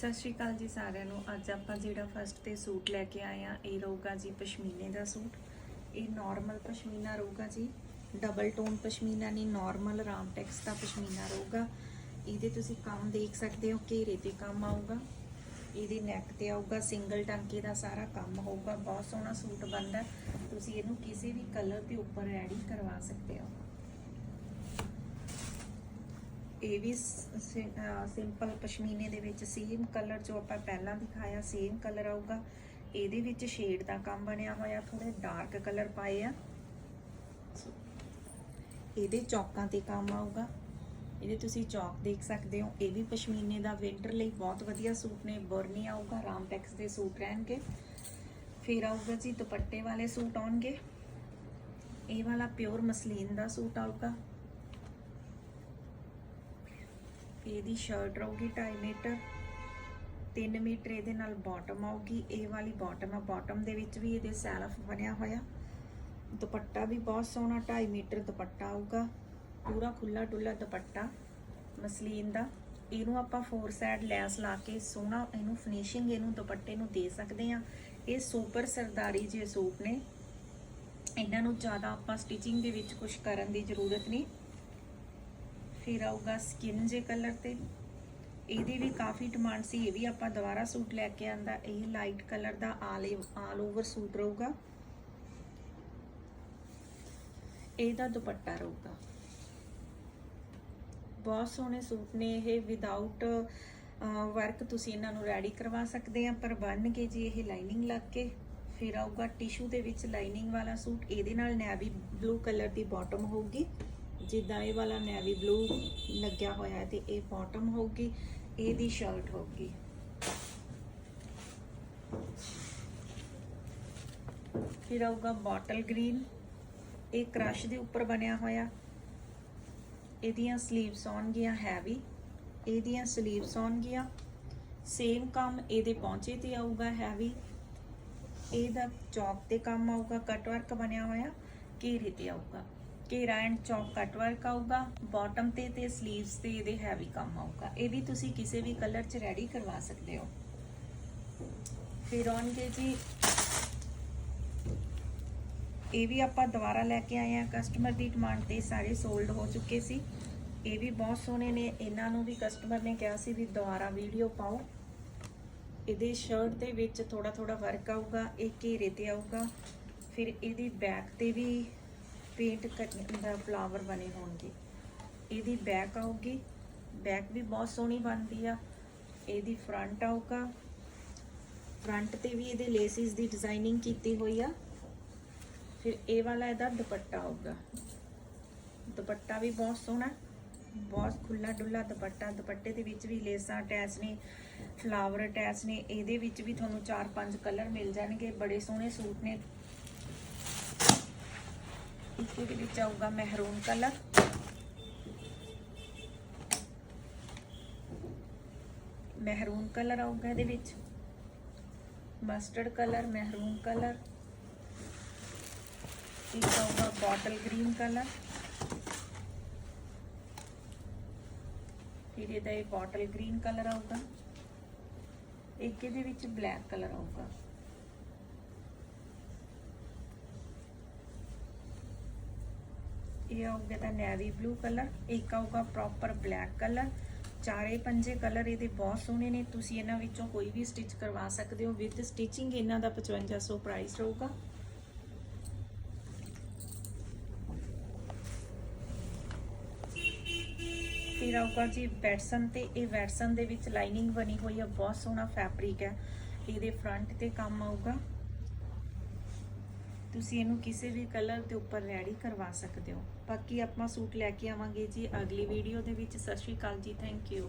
ਸਤਿ ਸ਼੍ਰੀ ਅਕਾਲ ਜੀ ਸਾਰਿਆਂ ਨੂੰ। ਅੱਜ ਆਪਾਂ ਜਿਹੜਾ ਫਸਟ ਤੇ ਸੂਟ ਲੈ ਕੇ ਆਏ ਆ ਇਹ ਰਹੂਗਾ ਜੀ ਪਸ਼ਮੀਨੇ ਦਾ ਸੂਟ। ਇਹ ਨਾਰਮਲ ਪਸ਼ਮੀਨਾ ਰਹੂਗਾ ਜੀ। ਡਬਲ ਟੋਨ ਪਸ਼ਮੀਨਾ ਨਹੀਂ ਨਾਰਮਲ ਰਾਮਟੈਕਸ ਦਾ ਪਸ਼ਮੀਨਾ ਰਹੂਗਾ। ਇਹਦੇ ਤੁਸੀਂ ਕੰਮ ਦੇਖ ਸਕਦੇ ਹੋ, ਘੇਰੇ ਤੇ ਕੰਮ ਆਊਗਾ। ਇਹਦੀ ਨੈਕ ਤੇ ਆਊਗਾ ਸਿੰਗਲ ਟਾਂਕੇ ਦਾ ਸਾਰਾ ਕੰਮ ਹੋਊਗਾ। ਬਹੁਤ ਸੋਹਣਾ ਸੂਟ ਬਣਦਾ। ਤੁਸੀਂ ਇਹਨੂੰ ਕਿਸੇ ਵੀ ਕਲਰ ਦੇ ਉੱਪਰ ਰੈਡੀ ਕਰਵਾ ਸਕਦੇ ਹੋ। ਇਹ ਵੀ ਸਿੰਪਲ ਪਸ਼ਮੀਨੇ ਦੇ ਵਿੱਚ ਸੇਮ ਕਲਰ ਜੋ ਆਪਾਂ ਪਹਿਲਾਂ ਦਿਖਾਇਆ ਸੇਮ ਕਲਰ ਆਊਗਾ। ਇਹਦੇ ਵਿੱਚ ਸ਼ੇਡ ਦਾ ਕੰਮ ਬਣਿਆ ਹੋਇਆ ਥੋੜੇ ਡਾਰਕ ਕਲਰ ਪਾਏ ਆ। ਇਹਦੇ ਚੌਕਾਂ ਤੇ ਕੰਮ ਆਊਗਾ। ਇਹਦੇ ਤੁਸੀਂ ਚੌਕ ਦੇਖ ਸਕਦੇ ਹੋ, ਇਹ ਵੀ ਪਸ਼ਮੀਨੇ ਦਾ ਵਿੰਟਰ ਲਈ ਬਹੁਤ ਵਧੀਆ ਸੂਟ ਨੇ। ਬਰਨੀ ਆਊਗਾ, ਰਾਮਟੈਕਸ ਦੇ ਸੂਟ ਰਹਿਣਗੇ। ਫਿਰ ਆਊਗਾ ਜੀ ਦੁਪੱਟੇ ਵਾਲੇ ਸੂਟ ਆਉਣਗੇ। ਇਹ ਵਾਲਾ ਪਿਓਰ ਮਸਲੀਨ ਦਾ ਸੂਟ ਆਊਗਾ। ਇਹਦੀ ਸ਼ਰਟ ਰਹੂਗੀ 2.5 ਮੀਟਰ 3 ਮੀਟਰ ਇਹਦੇ ਨਾਲ ਬਾਟਮ ਆਊਗੀ। ਇਹ ਵਾਲੀ ਬਾਟਮ ਆ ਬਾਟਮ ਦੇ ਵਿੱਚ ਵੀ ਇਹਦੇ ਸੈਲਫ ਬਣਿਆ ਹੋਇਆ। ਦੁਪੱਟਾ ਵੀ ਬਹੁਤ ਸੋਹਣਾ 2.5 ਮੀਟਰ ਦੁਪੱਟਾ ਆਊਗਾ। ਪੂਰਾ ਖੁੱਲਾ ਡੁੱਲਾ ਦੁਪੱਟਾ, ਮਸਲੀਨ ਦਾ। ਇਹਨੂੰ ਆਪਾਂ ਫੋਰ ਸਾਈਡ ਲੈਸ ਲਾ ਕੇ ਸੋਹਣਾ ਇਹਨੂੰ ਫਿਨਿਸ਼ਿੰਗ ਇਹਨੂੰ ਦੁਪੱਟੇ ਨੂੰ ਦੇ ਸਕਦੇ ਆ ਇਹ ਸੁਪਰ ਸਰਦਾਰੀ ਜੇ ਸੂਟ ਨੇ। ਇਹਨਾਂ ਨੂੰ ਜ਼ਿਆਦਾ ਆਪਾਂ ਸਟਿਚਿੰਗ ਦੇ ਵਿੱਚ ਕੁਝ ਕਰਨ ਦੀ ਜ਼ਰੂਰਤ ਨਹੀਂ। ਫਿਰ ਆਊਗਾ ਸਕਿਨ ਜੇ ਕਲਰ ਤੇ। ਇਹਦੀ ਵੀ ਕਾਫੀ ਡਿਮਾਂਡ ਸੀ, ਇਹ ਵੀ ਆਪਾਂ ਦੁਬਾਰਾ ਸੂਟ ਲੈ ਕੇ ਆਂਦਾ। ਇਹ ਲਾਈਟ ਕਲਰ ਦਾ ਆਲੇ ਆਲ ਓਵਰ ਸੂਟ ਰਹੂਗਾ। ਇਹਦਾ ਦੁਪੱਟਾ ਰਹੂਗਾ। ਬਹੁਤ ਸੋਹਣੇ ਸੂਟ ਨੇ ਇਹ ਵਿਦਆਊਟ ਵਰਕ ਤੁਸੀਂ ਇਹਨਾਂ ਨੂੰ ਰੈਡੀ ਕਰਵਾ ਸਕਦੇ ਆ, ਪਰ ਬੰਨ ਕੇ ਜੀ ਇਹ ਲਾਈਨਿੰਗ ਲੱਗ ਕੇ। ਫਿਰ ਆਊਗਾ ਟਿਸ਼ੂ ਦੇ ਵਿੱਚ ਲਾਈਨਿੰਗ ਵਾਲਾ ਸੂਟ, ਇਹਦੇ ਨਾਲ ਨੈਵੀ ਬਲੂ ਕਲਰ ਦੀ ਬਾਟਮ ਹੋਊਗੀ। ਜਿੱਦਾਂ ਇਹ ਵਾਲਾ ਨੈਵੀ ਬਲੂ ਲੱਗਿਆ ਹੋਇਆ ਹੈ ਤੇ ਇਹ ਬਾਟਮ ਹੋਊਗੀ, ਇਹਦੀ ਸ਼ਰਟ ਹੋਊਗੀ। ਫਿਰ ਆਊਗਾ ਬੋਟਲ ਗ੍ਰੀਨ ਇਹ ਕ੍ਰਸ਼ ਦੇ ਉੱਪਰ ਬਣਿਆ ਹੋਇਆ। ਇਹਦੀਆਂ ਸਲੀਵਸ ਆਉਣਗੀਆਂ ਹੈਵੀ ਇਹਦੀਆਂ ਸਲੀਵਸ ਆਉਣਗੀਆਂ। ਸੇਮ ਕੰਮ ਇਹਦੇ ਪੌਂਚੇ ਤੇ ਆਊਗਾ ਹੈਵੀ ਇਹਦਾ ਚੌਕ ਤੇ ਕੰਮ ਆਊਗਾ ਕਟ ਵਰਕ ਬਣਿਆ ਹੋਇਆ, ਘੇਰੇ ਤੇ ਆਊਗਾ। ਘੇਰਾ ਐਂਡ ਚੌਕ ਕੱਟ ਵਰਕ ਆਊਗਾ ਬਾਟਮ ਤੇ ਤੇ ਸਲੀਵਸ ਤੇ ਇਹਦੇ ਹੈਵੀ ਕੰਮ ਆਊਗਾ। ਇਹ ਵੀ ਤੁਸੀਂ ਕਿਸੇ ਵੀ ਕਲਰ 'ਚ ਰੈਡੀ ਕਰਵਾ ਸਕਦੇ ਹੋ। ਫਿਰ ਆਉਣਗੇ ਜੀ। ਇਹ ਵੀ ਆਪਾਂ ਦੁਬਾਰਾ ਲੈ ਕੇ ਆਏ ਆ ਕਸਟਮਰ ਦੀ ਡਿਮਾਂਡ ਤੇ ਸਾਰੇ ਸੋਲਡ ਹੋ ਚੁੱਕੇ ਸੀ। ਇਹ ਵੀ ਬਹੁਤ ਸੋਹਣੇ ਨੇ। ਇਹਨਾਂ ਨੂੰ ਵੀ ਕਸਟਮਰ ਨੇ ਕਿਹਾ ਸੀ ਵੀ ਦੁਬਾਰਾ ਵੀਡੀਓ ਪਾਓ। ਇਹਦੇ ਸ਼ਰਟ ਦੇ ਵਿੱਚ ਥੋੜਾ ਥੋੜਾ ਵਰਕ ਆਊਗਾ, ਇਹ ਘੇਰੇ ਤੇ ਆਊਗਾ। ਫਿਰ ਇਹਦੀ ਬੈਕ ਤੇ ਵੀ ਪੇਂਟ ਦਾ ਫਲਾਵਰ ਬਣੇ ਹੋਣਗੇ। ਇਹਦੀ ਬੈਕ ਆਊਗੀ। ਬੈਕ ਵੀ ਬਹੁਤ ਸੋਹਣੀ ਬਣਦੀ ਆ। ਇਹਦੀ ਫਰੰਟ ਆਊਗਾ। ਫਰੰਟ ਤੇ ਵੀ ਇਹਦੇ ਲੇਸਿਸ ਦੀ ਡਿਜ਼ਾਈਨਿੰਗ ਕੀਤੀ ਹੋਈ ਆ। ਫਿਰ ਇਹ ਵਾਲਾ ਇਹਦਾ ਦੁਪੱਟਾ ਆਊਗਾ। ਦੁਪੱਟਾ ਵੀ ਬਹੁਤ ਸੋਹਣਾ। ਬਹੁਤ ਖੁੱਲਾ ਡੁੱਲਾ ਦੁਪੱਟਾ। ਦੁਪੱਟੇ ਦੇ ਵਿੱਚ ਵੀ ਲੇਸਾਂ ਅਟੈਚ ਨੇ ਫਲਾਵਰ ਅਟੈਚ ਨੇ। ਇਹਦੇ ਵਿੱਚ ਵੀ ਤੁਹਾਨੂੰ 4-5 ਕਲਰ ਮਿਲ ਜਾਣਗੇ। ਬੜੇ ਸੋਹਣੇ ਸੂਟ ਨੇ। ਇਸ ਦੇ ਵਿੱਚ ਆਊਗਾ ਮਹਿਰੂਨ ਕਲਰ। ਮਹਿਰੂਨ ਕਲਰ ਆਊਗਾ ਇਹਦੇ ਵਿੱਚ। Mustard colour, maroon colour. ਇੱਕ ਆਊਗਾ ਬੋਟਲ ਗ੍ਰੀਨ ਕਲਰ। ਫਿਰ ਇਹਦਾ ਇਹ ਬੋਟਲ ਗ੍ਰੀਨ ਕਲਰ ਆਊਗਾ। ਇੱਕ ਇਹਦੇ ਵਿੱਚ ਬਲੈਕ ਕਲਰ ਆਊਗਾ। ਇਹ ਆਊਗਾ ਤਾਂ ਨੈਵੀ ਬਲੂ ਕਲਰ ਇੱਕ ਆਊਗਾ ਪ੍ਰੋਪਰ ਬਲੈਕ ਕਲਰ ਚਾਰੇ ਪੰਜੇ ਕਲਰ ਇਹਦੇ ਬਹੁਤ ਸੋਹਣੇ ਨੇ, ਤੁਸੀਂ ਇਹਨਾਂ ਵਿੱਚੋਂ ਕੋਈ ਵੀ ਸਟਿਚ ਕਰਵਾ ਸਕਦੇ ਹੋ ਵਿਦ ਸਟਿਚਿੰਗ ਇਹਨਾਂ ਦਾ 5500 ਪ੍ਰਾਈਸ ਰਹੂਗਾ। ਫਿਰ ਆਊਗਾ ਜੀ ਵੈਟਸਨ ਤੇ, ਇਹ ਵੈਟਸਨ ਦੇ ਵਿੱਚ ਲਾਈਨਿੰਗ ਬਣੀ ਹੋਈ ਹੈ ਬਹੁਤ ਸੋਹਣਾ ਫੈਬਰਿਕ ਹੈ। ਇਹਦੇ ਫਰੰਟ ਤੇ ਕੰਮ ਆਊਗਾ। ਤੁਸੀਂ ਇਹਨੂੰ ਕਿਸੇ ਵੀ ਕਲਰ ਦੇ ਉੱਪਰ ਰੈਡੀ ਕਰਵਾ ਸਕਦੇ ਹੋ। ਬਾਕੀ ਆਪਾਂ ਸੂਟ ਲੈ ਕੇ ਆਵਾਂਗੇ ਜੀ ਅਗਲੀ ਵੀਡੀਓ ਦੇ ਵਿੱਚ। ਸਤਿ ਸ਼੍ਰੀ ਅਕਾਲ ਜੀ ਥੈਂਕ ਯੂ